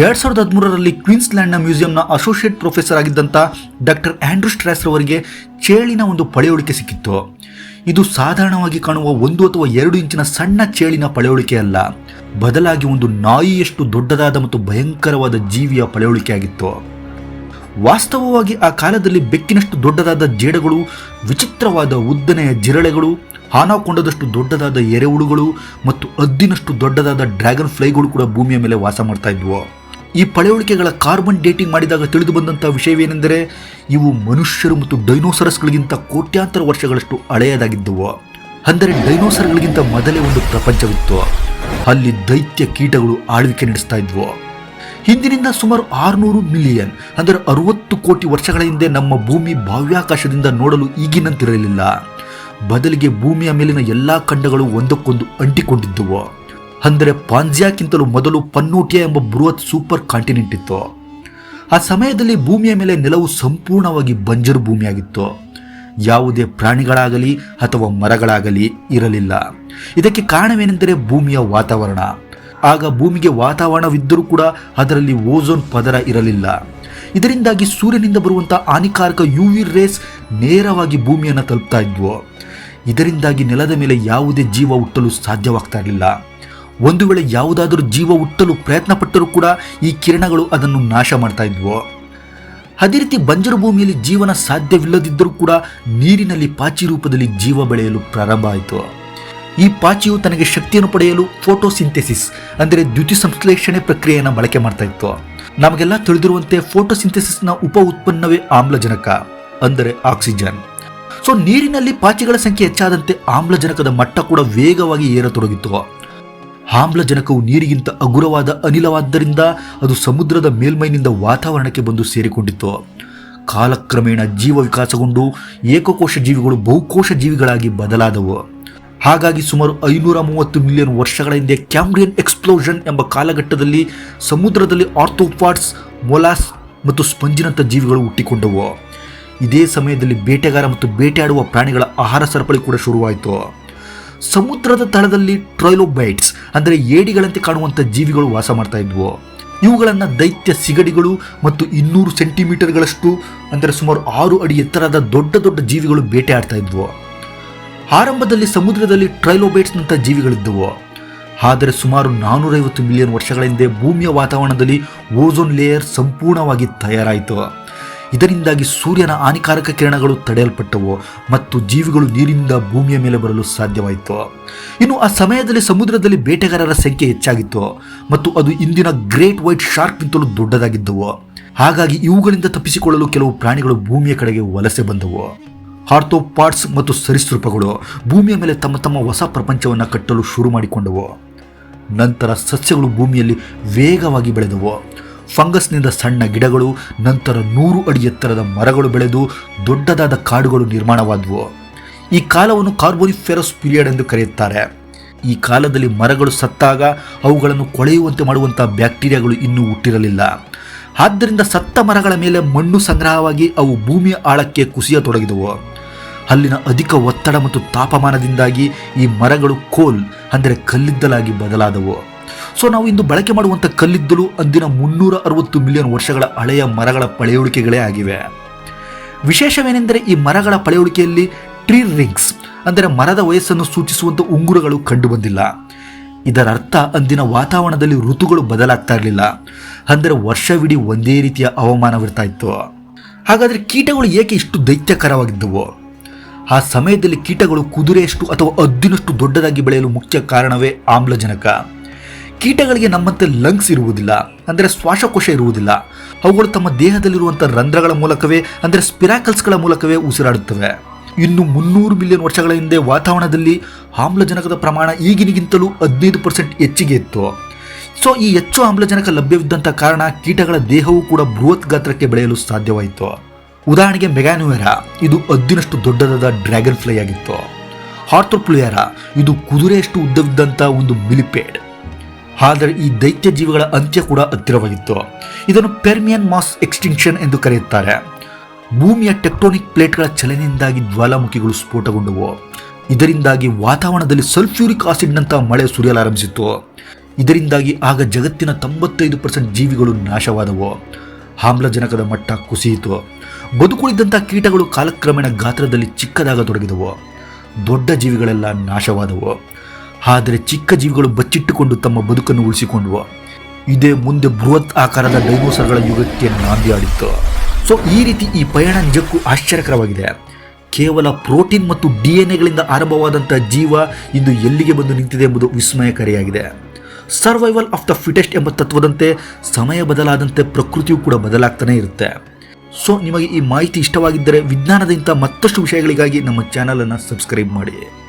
ಎರಡ್ ಸಾವಿರದ ಹದಿಮೂರರಲ್ಲಿ ಕ್ವೀನ್ಸ್ಲ್ಯಾಂಡ್ನ ಮ್ಯೂಸಿಯಂನ ಅಸೋಸಿಯೇಟ್ ಪ್ರೊಫೆಸರ್ ಆಗಿದ್ದಂಥ ಡಾಕ್ಟರ್ ಆಂಡ್ರೂ ಸ್ಟ್ರಾಸ್ ರವರಿಗೆ ಚೇಳಿನ ಒಂದು ಪಳೆಯುಳಿಕೆ ಸಿಕ್ಕಿತ್ತು. ಇದು ಸಾಧಾರಣವಾಗಿ ಕಾಣುವ ಒಂದು ಅಥವಾ ಎರಡು ಇಂಚಿನ ಸಣ್ಣ ಚೇಳಿನ ಪಳೆಯುಳಿಕೆ ಅಲ್ಲ. ಬದಲಾಗಿ ಒಂದು ನಾಯಿಯಷ್ಟು ದೊಡ್ಡದಾದ ಮತ್ತು ಭಯಂಕರವಾದ ಜೀವಿಯ ಪಳೆಯುಳಿಕೆ ಆಗಿತ್ತು. ವಾಸ್ತವವಾಗಿ ಆ ಕಾಲದಲ್ಲಿ ಬೆಕ್ಕಿನಷ್ಟು ದೊಡ್ಡದಾದ ಜೇಡಗಳು, ವಿಚಿತ್ರವಾದ ಉದ್ದನೆಯ ಜಿರಳೆಗಳು, ಹಾನಾಕೊಂಡದಷ್ಟು ದೊಡ್ಡದಾದ ಎರೆಹುಳುಗಳು ಮತ್ತು ಅದ್ದಿನಷ್ಟು ದೊಡ್ಡದಾದ ಡ್ರ್ಯಾಗನ್ ಫ್ಲೈಗಳು ಕೂಡ ಭೂಮಿಯ ಮೇಲೆ ವಾಸ ಮಾಡ್ತಾ ಇದ್ವು. ಈ ಪಳೆಯುಳಿಕೆಗಳ ಕಾರ್ಬನ್ ಡೇಟಿಂಗ್ ಮಾಡಿದಾಗ ತಿಳಿದು ಬಂದಂಥ ವಿಷಯವೇನೆಂದರೆ, ಇವು ಮನುಷ್ಯರು ಮತ್ತು ಡೈನೋಸರಸ್ಗಳಿಗಿಂತ ಕೋಟ್ಯಾಂತರ ವರ್ಷಗಳಷ್ಟು ಹಳೆಯದಾಗಿದ್ದವು. ಅಂದರೆ ಡೈನೋಸರ್ಗಳಿಗಿಂತ ಮೊದಲೇ ಒಂದು ಪ್ರಪಂಚವಿತ್ತು. ಅಲ್ಲಿ ದೈತ್ಯ ಕೀಟಗಳು ಆಳ್ವಿಕೆ ನಡೆಸ್ತಾ ಇದ್ವು. ಹಿಂದಿನಿಂದ ಸುಮಾರು ಆರುನೂರು ಮಿಲಿಯನ್, ಅಂದರೆ ಅರವತ್ತು ಕೋಟಿ ವರ್ಷಗಳ ಹಿಂದೆ ನಮ್ಮ ಭೂಮಿ ಬಾಹ್ಯಾಕಾಶದಿಂದ ನೋಡಲು ಈಗಿನಂತಿರಲಿಲ್ಲ. ಬದಲಿಗೆ ಭೂಮಿಯ ಮೇಲಿನ ಎಲ್ಲ ಖಂಡಗಳು ಒಂದಕ್ಕೊಂದು ಅಂಟಿಕೊಂಡಿದ್ದುವು. ಅಂದರೆ ಪಾಂಜ್ಯಾಕ್ಕಿಂತಲೂ ಮೊದಲು ಪನ್ನೋಟಿಯಾ ಎಂಬ ಬೃಹತ್ ಸೂಪರ್ ಕಾಂಟಿನೆಂಟ್ ಇತ್ತು. ಆ ಸಮಯದಲ್ಲಿ ಭೂಮಿಯ ಮೇಲೆ ನೆಲವು ಸಂಪೂರ್ಣವಾಗಿ ಬಂಜರು ಭೂಮಿಯಾಗಿತ್ತು. ಯಾವುದೇ ಪ್ರಾಣಿಗಳಾಗಲಿ ಅಥವಾ ಮರಗಳಾಗಲಿ ಇರಲಿಲ್ಲ. ಇದಕ್ಕೆ ಕಾರಣವೇನೆಂದರೆ ಭೂಮಿಯ ವಾತಾವರಣ. ಆಗ ಭೂಮಿಗೆ ವಾತಾವರಣವಿದ್ದರೂ ಕೂಡ ಅದರಲ್ಲಿ ಓಝೋನ್ ಪದರ ಇರಲಿಲ್ಲ. ಇದರಿಂದಾಗಿ ಸೂರ್ಯನಿಂದ ಬರುವಂಥ ಹಾನಿಕಾರಕ ಯು ವಿ ರೇಸ್ ನೇರವಾಗಿ ಭೂಮಿಯನ್ನು ತಲುಪ್ತಾ ಇದ್ವು. ಇದರಿಂದಾಗಿ ನೆಲದ ಮೇಲೆ ಯಾವುದೇ ಜೀವ ಹುಟ್ಟಲು ಸಾಧ್ಯವಾಗ್ತಾ ಇರಲಿಲ್ಲ. ಒಂದು ವೇಳೆ ಯಾವುದಾದರೂ ಜೀವ ಹುಟ್ಟಲು ಪ್ರಯತ್ನ ಪಟ್ಟರೂ ಕೂಡ ಈ ಕಿರಣಗಳು ಅದನ್ನು ನಾಶ ಮಾಡ್ತಾ ಇದ್ವು. ಅದೇ ರೀತಿ ಬಂಜರು ಭೂಮಿಯಲ್ಲಿ ಜೀವನ ಸಾಧ್ಯವಿಲ್ಲದಿದ್ದರೂ ಕೂಡ ನೀರಿನಲ್ಲಿ ಪಾಚಿ ರೂಪದಲ್ಲಿ ಜೀವ ಬೆಳೆಯಲು ಪ್ರಾರಂಭ ಆಯಿತು. ಈ ಪಾಚಿಯು ತನಗೆ ಶಕ್ತಿಯನ್ನು ಪಡೆಯಲು ಫೋಟೋಸಿಂಥೆಸಿಸ್ ಅಂದರೆ ದ್ಯುತಿ ಸಂಶ್ಲೇಷಣೆ ಪ್ರಕ್ರಿಯೆಯನ್ನು ಬಳಕೆ ಮಾಡ್ತಾ ಇತ್ತು. ನಮಗೆಲ್ಲ ತಿಳಿದಿರುವಂತೆ ಫೋಟೋಸಿಂಥೆಸಿಸ್ನ ಉಪ ಉತ್ಪನ್ನವೇ ಆಮ್ಲಜನಕ ಅಂದರೆ ಆಕ್ಸಿಜನ್. ಸೊ ನೀರಿನಲ್ಲಿ ಪಾಚಿಗಳ ಸಂಖ್ಯೆ ಹೆಚ್ಚಾದಂತೆ ಆಮ್ಲಜನಕದ ಮಟ್ಟ ಕೂಡ ವೇಗವಾಗಿ ಏರತೊಡಗಿತ್ತು ಆಮ್ಲಜನಕವು ನೀರಿಗಿಂತ ಹಗುರವಾದ ಅನಿಲವಾದ್ದರಿಂದ ಅದು ಸಮುದ್ರದ ಮೇಲ್ಮೈನಿಂದ ವಾತಾವರಣಕ್ಕೆ ಬಂದು ಸೇರಿಕೊಂಡಿತ್ತು. ಕಾಲಕ್ರಮೇಣ ಜೀವ ವಿಕಾಸಗೊಂಡು ಏಕಕೋಶ ಜೀವಿಗಳು ಬಹುಕೋಶ ಜೀವಿಗಳಾಗಿ ಬದಲಾದವು. ಹಾಗಾಗಿ ಸುಮಾರು ಐನೂರ ಮೂವತ್ತು ಮಿಲಿಯನ್ ವರ್ಷಗಳ ಹಿಂದೆ ಕ್ಯಾಮ್ರಿಯನ್ ಎಕ್ಸ್ಪ್ಲೋಷನ್ ಎಂಬ ಕಾಲಘಟ್ಟದಲ್ಲಿ ಸಮುದ್ರದಲ್ಲಿ ಆರ್ಥೋಪಾಡ್ಸ್, ಮೊಲಾಸ್ ಮತ್ತು ಸ್ಪಂಜಿನಂಥ ಜೀವಿಗಳು ಹುಟ್ಟಿಕೊಂಡವು. ಇದೇ ಸಮಯದಲ್ಲಿ ಬೇಟೆಗಾರ ಮತ್ತು ಬೇಟೆಯಾಡುವ ಪ್ರಾಣಿಗಳ ಆಹಾರ ಸರಪಳಿ ಕೂಡ ಶುರುವಾಯಿತು. ಸಮುದ್ರದ ತಳದಲ್ಲಿ ಟ್ರೈಲೋಬೈಟ್ಸ್, ಅಂದರೆ ಏಡಿಗಳಂತೆ ಕಾಣುವಂಥ ಜೀವಿಗಳು ವಾಸ ಮಾಡ್ತಾ ಇದ್ವು. ಇವುಗಳನ್ನು ದೈತ್ಯ ಸಿಗಡಿಗಳು ಮತ್ತು ಇನ್ನೂರು ಸೆಂಟಿಮೀಟರ್ಗಳಷ್ಟು, ಅಂದರೆ ಸುಮಾರು ಆರು ಅಡಿ ಎತ್ತರದ ದೊಡ್ಡ ದೊಡ್ಡ ಜೀವಿಗಳು ಬೇಟೆಯಾಡ್ತಾ ಇದ್ವು. ಆರಂಭದಲ್ಲಿ ಸಮುದ್ರದಲ್ಲಿ ಟ್ರೈಲೋಬೈಟ್ಸ್ನಂಥ ಜೀವಿಗಳಿದ್ದವು. ಆದರೆ ಸುಮಾರು ನಾನ್ನೂರೈವತ್ತು ಮಿಲಿಯನ್ ವರ್ಷಗಳ ಹಿಂದೆ ಭೂಮಿಯ ವಾತಾವರಣದಲ್ಲಿ ಓಝೋನ್ ಲೇಯರ್ ಸಂಪೂರ್ಣವಾಗಿ ತಯಾರಾಯಿತು. ಇದರಿಂದಾಗಿ ಸೂರ್ಯನ ಹಾನಿಕಾರಕ ಕಿರಣಗಳು ತಡೆಯಲ್ಪಟ್ಟವು ಮತ್ತು ಜೀವಿಗಳು ನೀರಿನಿಂದ ಭೂಮಿಯ ಮೇಲೆ ಬರಲು ಸಾಧ್ಯವಾಯಿತು. ಇನ್ನು ಆ ಸಮಯದಲ್ಲಿ ಸಮುದ್ರದಲ್ಲಿ ಬೇಟೆಗಾರರ ಸಂಖ್ಯೆ ಹೆಚ್ಚಾಗಿತ್ತು ಮತ್ತು ಅದು ಇಂದಿನ ಗ್ರೇಟ್ ವೈಟ್ ಶಾರ್ಕ್ಗಿಂತಲೂ ದೊಡ್ಡದಾಗಿದ್ದವು. ಹಾಗಾಗಿ ಇವುಗಳಿಂದ ತಪ್ಪಿಸಿಕೊಳ್ಳಲು ಕೆಲವು ಪ್ರಾಣಿಗಳು ಭೂಮಿಯ ಕಡೆಗೆ ವಲಸೆ ಬಂದವು. ಹಾರ್ಥೋಪಾಟ್ಸ್ ಮತ್ತು ಸರೀಸೃಪಗಳು ಭೂಮಿಯ ಮೇಲೆ ತಮ್ಮ ತಮ್ಮ ಹೊಸ ಪ್ರಪಂಚವನ್ನು ಕಟ್ಟಲು ಶುರು ಮಾಡಿಕೊಂಡವು. ನಂತರ ಸಸ್ಯಗಳು ಭೂಮಿಯಲ್ಲಿ ವೇಗವಾಗಿ ಬೆಳೆದವು. ಫಂಗಸ್ನಿಂದ ಸಣ್ಣ ಗಿಡಗಳು, ನಂತರ ನೂರು ಅಡಿ ಎತ್ತರದ ಮರಗಳು ಬೆಳೆದು ದೊಡ್ಡದಾದ ಕಾಡುಗಳು ನಿರ್ಮಾಣವಾದವು. ಈ ಕಾಲವನ್ನು ಕಾರ್ಬೋನಿಫೆರಸ್ ಪೀರಿಯಡ್ ಎಂದು ಕರೆಯುತ್ತಾರೆ. ಈ ಕಾಲದಲ್ಲಿ ಮರಗಳು ಸತ್ತಾಗ ಅವುಗಳನ್ನು ಕೊಳೆಯುವಂತೆ ಮಾಡುವಂಥ ಬ್ಯಾಕ್ಟೀರಿಯಾಗಳು ಇನ್ನೂ ಹುಟ್ಟಿರಲಿಲ್ಲ. ಆದ್ದರಿಂದ ಸತ್ತ ಮರಗಳ ಮೇಲೆ ಮಣ್ಣು ಸಂಗ್ರಹವಾಗಿ ಅವು ಭೂಮಿಯ ಆಳಕ್ಕೆ ಕುಸಿಯತೊಡಗಿದವು ಅಲ್ಲಿನ ಅಧಿಕ ಒತ್ತಡ ಮತ್ತು ತಾಪಮಾನದಿಂದಾಗಿ ಈ ಮರಗಳು ಕೋಲ್, ಅಂದರೆ ಕಲ್ಲಿದ್ದಲಾಗಿ ಬದಲಾದವು. ಸೊ ನಾವು ಇಂದು ಬಳಕೆ ಮಾಡುವಂಥ ಕಲ್ಲಿದ್ದಲು ಅಂದಿನ ಮುನ್ನೂರ ಅರವತ್ತು ಮಿಲಿಯನ್ ವರ್ಷಗಳ ಹಳೆಯ ಮರಗಳ ಪಳೆಯುಳಿಕೆಗಳೇ ಆಗಿವೆ. ವಿಶೇಷವೇನೆಂದರೆ ಈ ಮರಗಳ ಪಳೆಯುಳಿಕೆಯಲ್ಲಿ ಟ್ರೀ ರಿಂಗ್ಸ್ ಅಂದರೆ ಮರದ ವಯಸ್ಸನ್ನು ಸೂಚಿಸುವಂಥ ಉಂಗುರಗಳು ಕಂಡುಬಂದಿಲ್ಲ. ಇದರರ್ಥ ಅಂದಿನ ವಾತಾವರಣದಲ್ಲಿ ಋತುಗಳು ಬದಲಾಗ್ತಾ ಇರಲಿಲ್ಲ. ಅಂದರೆ ವರ್ಷವಿಡೀ ಒಂದೇ ರೀತಿಯ ಹವಾಮಾನವಿರ್ತಾ ಇತ್ತು. ಹಾಗಾದರೆ ಕೀಟಗಳು ಏಕೆ ಇಷ್ಟು ದೈತ್ಯಕರವಾಗಿದ್ದವು? ಆ ಸಮಯದಲ್ಲಿ ಕೀಟಗಳು ಕುದುರೆಯಷ್ಟು ಅಥವಾ ಅದ್ದಿನಷ್ಟು ದೊಡ್ಡದಾಗಿ ಬೆಳೆಯಲು ಮುಖ್ಯ ಕಾರಣವೇ ಆಮ್ಲಜನಕ. ಕೀಟಗಳಿಗೆ ನಮ್ಮಂತೆ ಲಂಗ್ಸ್ ಇರುವುದಿಲ್ಲ, ಅಂದರೆ ಶ್ವಾಸಕೋಶ ಇರುವುದಿಲ್ಲ. ಅವುಗಳು ತಮ್ಮ ದೇಹದಲ್ಲಿರುವಂಥ ರಂಧ್ರಗಳ ಮೂಲಕವೇ, ಅಂದರೆ ಸ್ಪಿರಾಕಲ್ಸ್ಗಳ ಮೂಲಕವೇ ಉಸಿರಾಡುತ್ತವೆ. ಇನ್ನು ಮುನ್ನೂರು ಮಿಲಿಯನ್ ವರ್ಷಗಳ ಹಿಂದೆ ವಾತಾವರಣದಲ್ಲಿ ಆಮ್ಲಜನಕದ ಪ್ರಮಾಣ ಈಗಿನಿಗಿಂತಲೂ ಹದಿನೈದು ಪರ್ಸೆಂಟ್ ಹೆಚ್ಚಿಗೆ ಇತ್ತು. ಸೊ ಈ ಹೆಚ್ಚು ಆಮ್ಲಜನಕ ಲಭ್ಯವಿದ್ದಂಥ ಕಾರಣ ಕೀಟಗಳ ದೇಹವು ಕೂಡ ಬೃಹತ್ ಗಾತ್ರಕ್ಕೆ ಬೆಳೆಯಲು ಸಾಧ್ಯವಾಯಿತು. ಉದಾಹರಣೆಗೆ ಮೆಗಾನುವೆರ ಇದು ಹದ್ದಿನಷ್ಟು ದೊಡ್ಡದಾದ ಡ್ರ್ಯಾಗನ್ ಫ್ಲೈ ಆಗಿತ್ತು. ಹಾರ್ಥೋಪ್ಲುಯರಾ ಇದು ಕುದುರೆಯಷ್ಟು ಉದ್ದವಿದ್ದಂಥ ಒಂದು ಮಿಲಿಪೇಡ್. ಆದರೆ ಈ ದೈತ್ಯ ಜೀವಿಗಳ ಅಂತ್ಯ ಕೂಡ ಹತ್ತಿರವಾಗಿತ್ತು. ಇದನ್ನು ಪೆರ್ಮಿಯನ್ ಮಾಸ್ ಎಕ್ಸ್ಟಿಂಕ್ಷನ್ ಎಂದು ಕರೆಯುತ್ತಾರೆ. ಭೂಮಿಯ ಟೆಕ್ಟೋನಿಕ್ ಪ್ಲೇಟ್ಗಳ ಚಲನೆಯಿಂದಾಗಿ ಜ್ವಾಲಾಮುಖಿಗಳು ಸ್ಫೋಟಗೊಂಡವು. ಇದರಿಂದಾಗಿ ವಾತಾವರಣದಲ್ಲಿ ಸಲ್ಫ್ಯೂರಿಕ್ ಆಸಿಡ್ನಂತಹ ಮಳೆ ಸುರಿಯಲಾರಂಭಿಸಿತು ಇದರಿಂದಾಗಿ ಆಗ ಜಗತ್ತಿನ ತೊಂಬತ್ತೈದು ಪರ್ಸೆಂಟ್ ಜೀವಿಗಳು ನಾಶವಾದವು. ಆಮ್ಲಜನಕದ ಮಟ್ಟ ಕುಸಿಯಿತು. ಬದುಕುಳಿದಂಥ ಕೀಟಗಳು ಕಾಲಕ್ರಮೇಣ ಗಾತ್ರದಲ್ಲಿ ಚಿಕ್ಕದಾಗತೊಡಗಿದವು. ದೊಡ್ಡ ಜೀವಿಗಳೆಲ್ಲ ನಾಶವಾದವು. ಆದರೆ ಚಿಕ್ಕ ಜೀವಿಗಳು ಬಚ್ಚಿಟ್ಟುಕೊಂಡು ತಮ್ಮ ಬದುಕನ್ನು ಉಳಿಸಿಕೊಂಡುವ. ಇದೇ ಮುಂದೆ ಬೃಹತ್ ಆಕಾರದ ಡೈನೋಸರ್ಗಳ ಯುಗಕ್ಕೆ ನಾಂದಿಯಾಡಿತ್ತು ಸೊ ಈ ರೀತಿ ಈ ಪಯಣ ನಿಜಕ್ಕೂ ಆಶ್ಚರ್ಯಕರವಾಗಿದೆ. ಕೇವಲ ಪ್ರೋಟೀನ್ ಮತ್ತು ಡಿ ಎನ್ ಎಗಳಿಂದ ಆರಂಭವಾದಂಥ ಜೀವ ಇಂದು ಎಲ್ಲಿಗೆ ಬಂದು ನಿಂತಿದೆ ಎಂಬುದು ವಿಸ್ಮಯಕಾರಿಯಾಗಿದೆ. ಸರ್ವೈವಲ್ ಆಫ್ ದ ಫಿಟೆಸ್ಟ್ ಎಂಬ ತತ್ವದಂತೆ ಸಮಯ ಬದಲಾದಂತೆ ಪ್ರಕೃತಿಯು ಕೂಡ ಬದಲಾಗ್ತಾನೆ ಇರುತ್ತೆ. ಸೊ ನಿಮಗೆ ಈ ಮಾಹಿತಿ ಇಷ್ಟವಾಗಿದ್ದರೆ ವಿಜ್ಞಾನದಿಂದ ಮತ್ತಷ್ಟು ವಿಷಯಗಳಿಗಾಗಿ ನಮ್ಮ ಚಾನಲನ್ನು ಸಬ್ಸ್ಕ್ರೈಬ್ ಮಾಡಿ.